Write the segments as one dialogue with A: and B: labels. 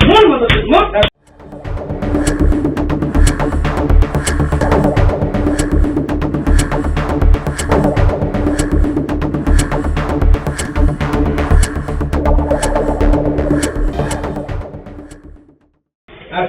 A: তুমি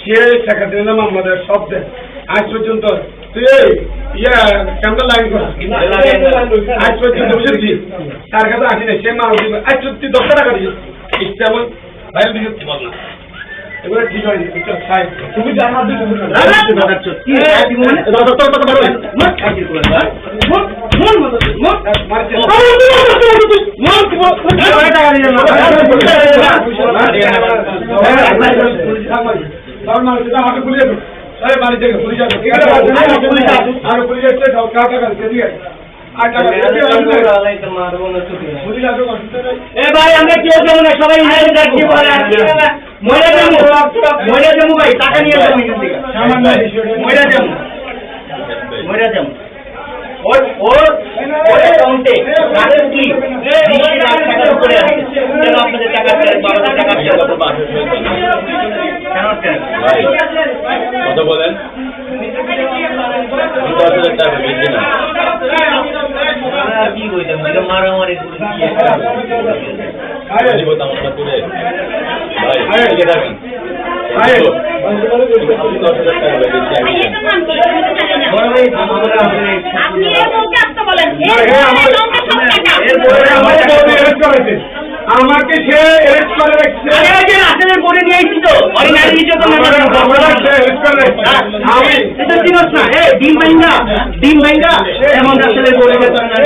A: সে সেক্রেটারি নাম আমাদের সব দেয় আজ পর্যন্ত ইয়া লাইন কর। আজ পর্যন্ত বুঝেছি তার কাছে আসি না সে মানুষ আজ সত্যি দশটা টাকা দিয়েছে ইস্তেমন বাইরে দিকে বল না। এবারে ঠিক তুমি
B: হ্যাঁ দিব মানে দাদা তোর কথা বলো মত কাটি করে দাদা মত মত মত মত
A: মারছে।
B: মত মত মত টাকা দিয়ে দাও এ ভাই আমরা কেউ যাব সবাই ইউনাইটেড থাকি আর এখান থেকে। মহিলা যাব। ওর ওর ওর অ্যাকাউন্টে কি? লাখ টাকার উপরে আছে। কেন আপনাদের টাকা ফেরত বারো হাজার টাকা ফেরত
C: কত মাস হয়েছে?
B: কেন ফেরত
C: ভাই, কত বলেন?
B: মারামারি
C: আপনি
D: বলেন।
A: আমাকে সে এরেস্ট করে রাখছে।
B: রাসেলের বোর্ডে নিয়ে আইছি তো অরিজিনাল নির্যাতন না আমি এটা চিনস না। এ ডিম ভাইঙ্গা ডিম ভাইঙ্গা এমন নির্যাতন না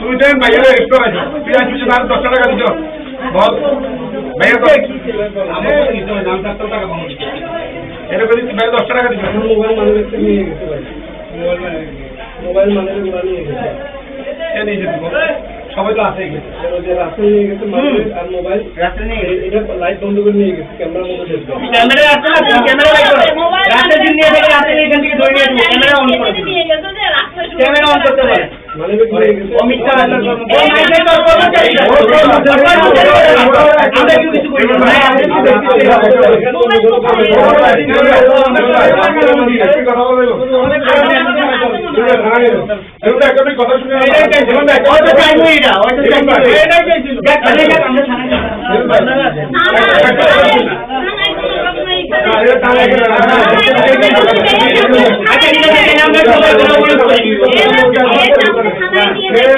A: তুই দেন ভাইয়ের এরেস্ট করে তুই কিছু তার দশটা টাকা দিছ বল। ভাইয়ের তো দিতে হবে নাম চারশো টাকা দিছ মোবাইল মানে মোবাইল মানে নিয়ে গেছে। কে নিয়ে যেতে? সবাই তো আছে গেছে।
B: নিয়ে গেছে
A: লাইট বন্ধ করে নিয়ে গেছে ক্যামেরার মধ্যে দেখবে
B: ক্যামেরা আছে না ক্যামেরা লাইট করো। রাসেল দিন নিয়ে থেকে রাসেল এখান থেকে ধরে নিয়ে ক্যামেরা অন করে দিন ক্যামেরা অন করতে পারে। আমরা কিছু করি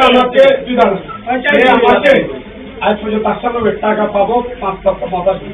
A: আমাকে। আমাকে আজ পর্যন্ত পাঁচশো টাকা পাবো পাঁচ লক্ষ পঁচাশি